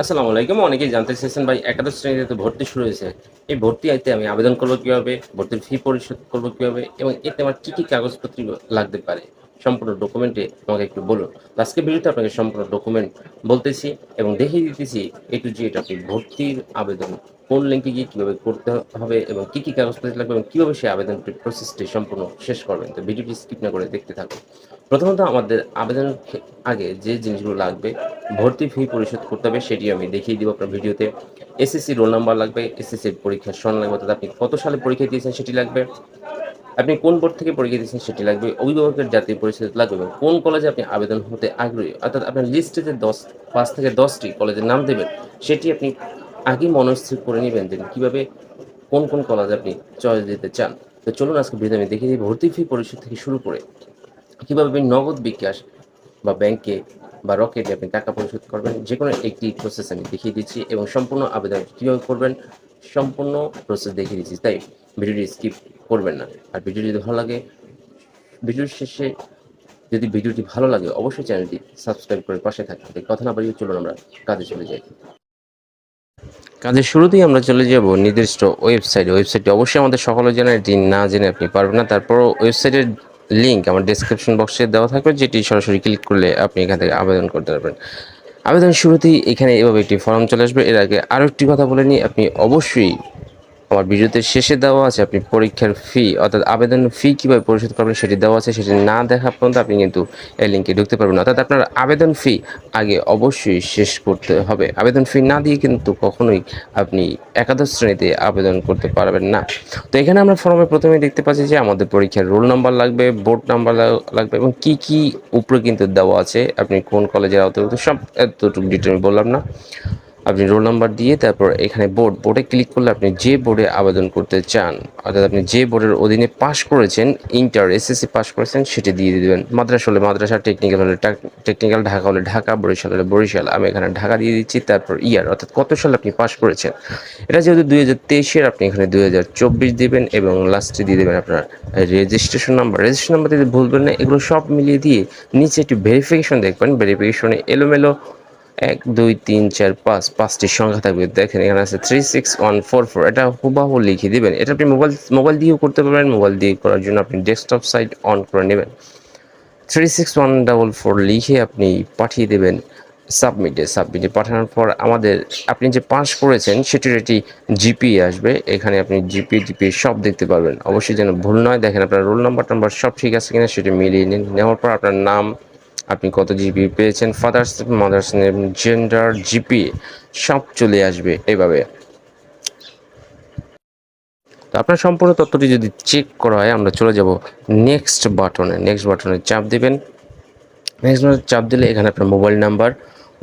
আসসালামু আলাইকুম। অনেকেই জানতে চেয়েছেন ভাই, একাদশ শ্রেণীতে তো ভর্তি শুরু হয়েছে। এই ভর্তি আইতে আমি আবেদন করব কীভাবে? ভর্তির ফি পরিশোধ করব কীভাবে? এবং এতে আমার কী কী কাগজপত্র লাগতে পারে? সম্পূর্ণ ডকুমেন্টে আমাকে একটু বলুন। আজকে ভিডিওতে আপনাকে সম্পূর্ণ ডকুমেন্ট বলতেছি এবং দেখিয়ে দিতেছি এ টু জি আপনি ভর্তির আবেদন কোন লিঙ্কে গিয়ে কীভাবে করতে হবে এবং কী কী কাগজপত্র লাগবে এবং কীভাবে সেই আবেদনটির প্রসেসটি সম্পূর্ণ শেষ করবেন। তো ভিডিওটি স্কিপ না করে দেখতে থাকুন। প্রথমত আমাদের আবেদনের আগে যে জিনিসগুলো লাগবে, ভর্তি ফি পরিশোধ করতে হবে সেটি আমি দেখিয়ে দিব আপনার ভিডিওতে এসএসসি রোল নাম্বার লাগবে এসএসসি পরীক্ষার সন লাগবে, অর্থাৎ আপনি কত সালে পরীক্ষা দিয়েছেন সেটি লাগবে। আপনি কোন বোর্ড থেকে পরীক্ষা দিয়েছেন সেটি লাগবে, অভিভাবকের জাতীয় পরিচয় লাগবে এবং কোন কলেজে আপনি আবেদন হতে আগ্রহী? অর্থাৎ আপনার লিস্টে যে দশ, পাঁচ থেকে দশটি কলেজের নাম দেবেন, সেটি আপনি আগে মনস্থির করে নেবেন যে কীভাবে কোন কোন কলেজে আপনি চয়েস দিতে চান। তো চলুন আজকে ভিডিও আমি দেখিয়ে দিই ভর্তি ফি পরিশোধ থেকে শুরু করে কীভাবে আপনি নগদ বিকাশ বা ব্যাংকে বা রকেটে আপনি টাকা পরিশোধ করবেন যে কোনো একটি প্রসেস আমি দেখিয়ে দিচ্ছি এবং সম্পূর্ণ আবেদন কীভাবে করবেন সম্পূর্ণ প্রসেস দেখিয়ে দিচ্ছি তাই ভিডিওটি স্কিপ করবেন না। আর ভিডিও যদি ভালো লাগে, ভিডিওর শেষে যদি ভিডিওটি ভালো লাগে, অবশ্যই চ্যানেলটি সাবস্ক্রাইব করে পাশে থাকবেন। তাই কথা না বাড়িয়ে চলুন আমরা কাজে চলে যাই। কাজের শুরুতেই আমরা চলে যাব নির্দিষ্ট ওয়েবসাইটে ওয়েবসাইটটি অবশ্যই আমাদের সকলের জানা, এটি না জেনে আপনি পারবেন না। তারপরও ওয়েবসাইটের লিঙ্ক আমার ডেসক্রিপশন বক্সে দেওয়া থাকবে, যেটি সরাসরি ক্লিক করলে আপনি এখান থেকে আবেদন করতে পারবেন। আবেদন শুরুতেই এখানে এভাবে একটি ফর্ম চলে আসবে। এর আগে আরও একটি কথা বলে নিই, আপনি অবশ্যই আমার ভিডিওতে শেষে দেওয়া আছে, আপনি পরীক্ষার ফি অর্থাৎ আবেদন ফি কীভাবে পরিশোধ করবেন সেটি দেওয়া আছে, সেটি না দেখা পর্যন্ত আপনি কিন্তু এই লিঙ্কে ঢুকতে পারবেন অর্থাৎ আপনার আবেদন ফি আগে অবশ্যই শেষ করতে হবে। আবেদন ফি না দিয়ে কিন্তু কখনোই আপনি একাদশ শ্রেণীতে আবেদন করতে পারবেন না। তো এখানে আমরা ফর্মে প্রথমে দেখতে পাচ্ছি যে আমাদের পরীক্ষার রোল নাম্বার লাগবে বোর্ড নাম্বার লাগবে এবং কি কি উপরে কিন্তু দেওয়া আছে, আপনি কোন কলেজের আওতাভুক্ত, সব এতটুকু ডিটেল বললাম না। আপনি রোল নাম্বার দিয়ে তারপর এখানে বোর্ড বোর্ডে ক্লিক করলে আপনি যে বোর্ডে আবেদন করতে চান, অর্থাৎ আপনি যে বোর্ডের অধীনে পাশ করেছেন ইন্টার এসএসসি পাশ করেছেন, সেটি দিয়ে দেবেন। মাদ্রাসা হলে মাদ্রাসা টেকনিক্যাল হলে টেকনিক্যাল ঢাকা হলে ঢাকা, বরিশাল হলে বরিশাল। আমি এখানে ঢাকা দিয়ে দিচ্ছি, তারপর ইয়ার অর্থাৎ কত সালে আপনি পাশ করেছেন? এটা যেহেতু দুই হাজার তেইশের আপনি এখানে দুই হাজার চব্বিশ দেবেন এবং লাস্টে দিয়ে দেবেন আপনার রেজিস্ট্রেশন নাম্বার রেজিস্ট্রেশন নাম্বার দিতে ভুলবেন না, এগুলো সব মিলিয়ে দিয়ে নিচে একটি ভেরিফিকেশন দেখবেন। ভেরিফিকেশনে এলোমেলো এক, দুই, তিন, চার, পাঁচ, পাঁচটি সংখ্যা থাকবে। দেখেন, এখানে আছে three six one four four এটা হুবাহু লিখে দেবেন। এটা আপনি মোবাইল মোবাইল দিয়েও করতে পারবেন। মোবাইল দিয়ে করার জন্য আপনি ডেস্কটপ সাইট অন করে নেবেন। Three six one double four লিখে আপনি পাঠিয়ে দেবেন সাবমিটে সাবমিটে পাঠানোর পর আমাদের, আপনি যে পাস করেছেন, সেটির একটি জিপি আসবে। এখানে আপনি জিপি জিপি সব দেখতে পারবেন। অবশ্যই যেন ভুল নয়। দেখেন, আপনার রোল নাম্বার টাম্বার সব ঠিক আছে কিনা সেটি মিলিয়ে নিন। নেওয়ার পর আপনার নাম আপনি কত জিবি পেয়েছেন? Father's mother's name gender GP সব চলে আসবে এভাবে তো আপনার সম্পূর্ণ তথ্যটি যদি চেক করা হয়, আমরা চলে যাব নেক্সট বাটনে নেক্সট বাটনে চাপ দেবেন। নেক্সট বাটনে চাপ দিলে এখানে আপনার mobile number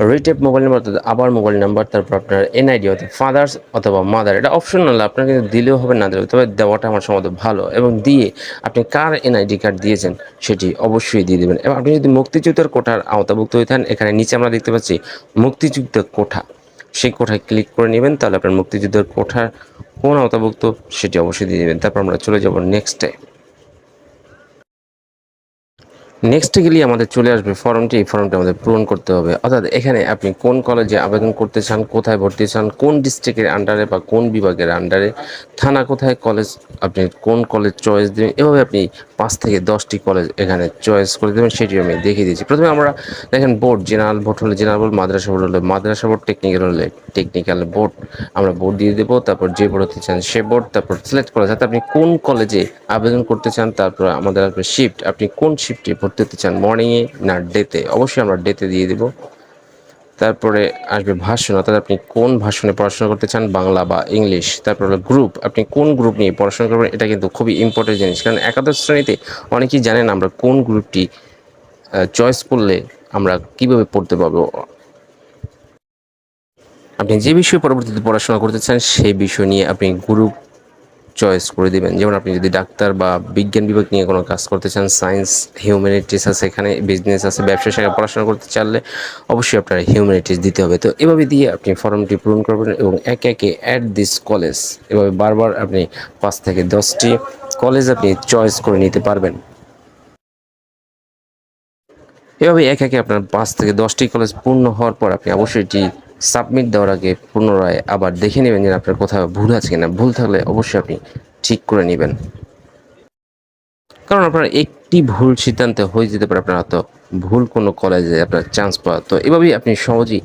retype mobile number আবার মোবাইল নাম্বার তারপর আপনার এনআইডি অর্থাৎ ফাদার্স অথবা মাদার এটা অপশনাল আপনার কিন্তু দিলেও হবে, না দিলেও তবে দেওয়াটা আমার সম্ভবত ভালো। এবং দিয়ে আপনি কার এনআইডি কার্ড দিয়েছেন, সেটি অবশ্যই দিয়ে দেবেন। এবং আপনি যদি মুক্তিযুদ্ধের কোঠার আওতাভুক্ত হয়ে থাকেন, এখানে নিচে আমরা দেখতে পাচ্ছি মুক্তিযুদ্ধের কোঠা। সেই কোঠায় ক্লিক করে নেবেন, তাহলে আপনার মুক্তিযুদ্ধের কোঠার কোন আওতাভুক্ত, সেটি অবশ্যই দিয়ে দেবেন। তারপর আমরা চলে যাব নেক্সট নেক্সটে নেক্সটে গেলে আমাদের চলে আসবে ফর্মটি এই ফর্মটি আমাদের পূরণ করতে হবে। অর্থাৎ এখানে আপনি কোন কলেজে আবেদন করতে চান, কোথায় ভর্তি চান, কোন ডিস্ট্রিক্টের আন্ডারে বা কোন বিভাগের আন্ডারে থানা কোথায় কলেজ আপনি কোন কলেজ চয়েস দেবেন, এভাবে আপনি পাঁচ থেকে দশটি কলেজ এখানে চয়েস করে দেবেন সেটি আমি দেখিয়ে দিয়েছি। প্রথমে আমরা দেখেন বোর্ড জেনারেল বোর্ড হলে জেনারেল বোর্ড মাদ্রাসা বোর্ড হলে মাদ্রাসা বোর্ড টেকনিক্যাল হলে টেকনিক্যাল বোর্ড আমরা বোর্ড দিয়ে দেবো, তারপর যে বোর্ড হতে চান সে বোর্ড তারপর সিলেক্ট করা। যাতে আপনি কোন কলেজে আবেদন করতে চান, তারপর আমাদের আসবে শিফট আপনি কোন শিফটে ভর্তি হতে চান মর্নিংয়ে না ডেতে অবশ্যই আমরা ডেতে দিয়ে দেবো। তারপরে আসবে ভাষণ, অর্থাৎ আপনি কোন ভাষণে পড়াশোনা করতে চান, বাংলা বা ইংলিশ? তারপর হলো গ্রুপ আপনি কোন গ্রুপ নিয়ে পড়াশোনা করবেন? এটা কিন্তু খুবই ইম্পর্টেন্ট জিনিস। কারণ একাদশ শ্রেণীতে অনেকেই জানেন আমরা কোন গ্রুপটি চয়েস করলে আমরা কীভাবে পড়তে পারব। আপনি যে বিষয়ে পরবর্তীতে পড়াশোনা করতে চান, সেই বিষয় নিয়ে আপনি গ্রুপ চয়েস করে দিবেন। যেমন আপনি যদি ডাক্তার বা বিজ্ঞান বিভাগ নিয়ে কোনো কাজ করতে চান সায়েন্স হিউম্যানিটিস আছে, এখানে বিজনেস আছে, ব্যবসা শাখায় পড়াশোনা করতে চাইলে অবশ্যই আপনার হিউম্যানিটিস দিতে হবে। তো এভাবে দিয়ে আপনি ফর্মটি পূরণ করবেন এবং একে একে অ্যাট দিস কলেজ এভাবে বারবার আপনি পাঁচ থেকে দশটি কলেজ আপনি চয়েস করে নিতে পারবেন। এভাবে এক একে আপনার পাঁচ থেকে দশটি কলেজ পূর্ণ হওয়ার পর আপনি অবশ্যই এটি সাবমিট দেওয়ার আগে পুনরায় আবার দেখে নেবেন যে আপনার কোথাও ভুল আছে কিনা। ভুল থাকলে অবশ্যই আপনি ঠিক করে নেবেন। কারণ আপনার একটি ভুল সিদ্ধান্তে হয়ে যেতে পারে, আপনার হয়তো ভুল কোনো কলেজে আপনার চান্স পাওয়া। তো এভাবেই আপনি সহজেই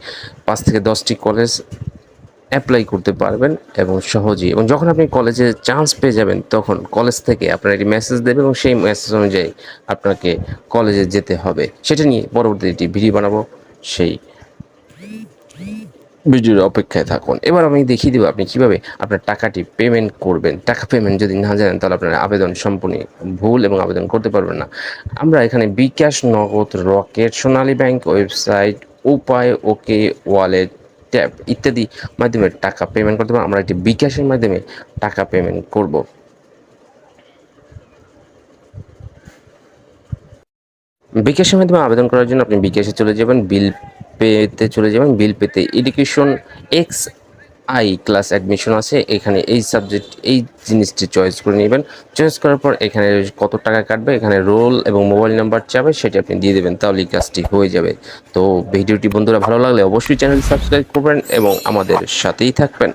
পাঁচ থেকে দশটি কলেজ অ্যাপ্লাই করতে পারবেন এবং সহজেই। এবং যখন আপনি কলেজে চান্স পেয়ে যাবেন, তখন কলেজ থেকে আপনার একটি মেসেজ দেবে এবং সেই মেসেজ অনুযায়ী আপনাকে কলেজে যেতে হবে। সেটা নিয়ে পরবর্তী একটি ভিডিও বানাবো। সেই ভিডিওর অপেক্ষায় থাকুন। এবার আমি দেখিয়ে দেবো আপনি কীভাবে আপনার টাকাটি পেমেন্ট করবেন। টাকা পেমেন্ট যদি না জানেন, তাহলে আপনার আবেদন সম্পূর্ণ ভুল এবং আবেদন করতে পারবেন না। আমরা এখানে বিকাশ নগদ, রকেট, সোনালী ব্যাংক ওয়েবসাইট, উপায় ওকে ওয়ালেট ট্যাব ইত্যাদি মাধ্যমে টাকা পেমেন্ট করতে পারব। আমরা একটি বিকাশের মাধ্যমে টাকা পেমেন্ট করব। বিকাশের মাধ্যমে আবেদন করার জন্য আপনি বিকাশে চলে যাবেন। বিল পেতে চলে যাবেন, বিল পেতে। Education X I class admission আছে, এখানে এই সাবজেক্ট এই জিনিসটি চয়েস করে নেবেন। চয়েস করার পর এখানে কত টাকা কাটবে, এখানে রোল এবং মোবাইল নাম্বার চাবে, সেটি আপনি দিয়ে দেবেন, তাহলে কাজটি হয়ে যাবে। তো ভিডিওটি বন্ধুরা ভালো লাগলে অবশ্যই চ্যানেল সাবস্ক্রাইব করবেন এবং আমাদের সাথেই থাকবেন।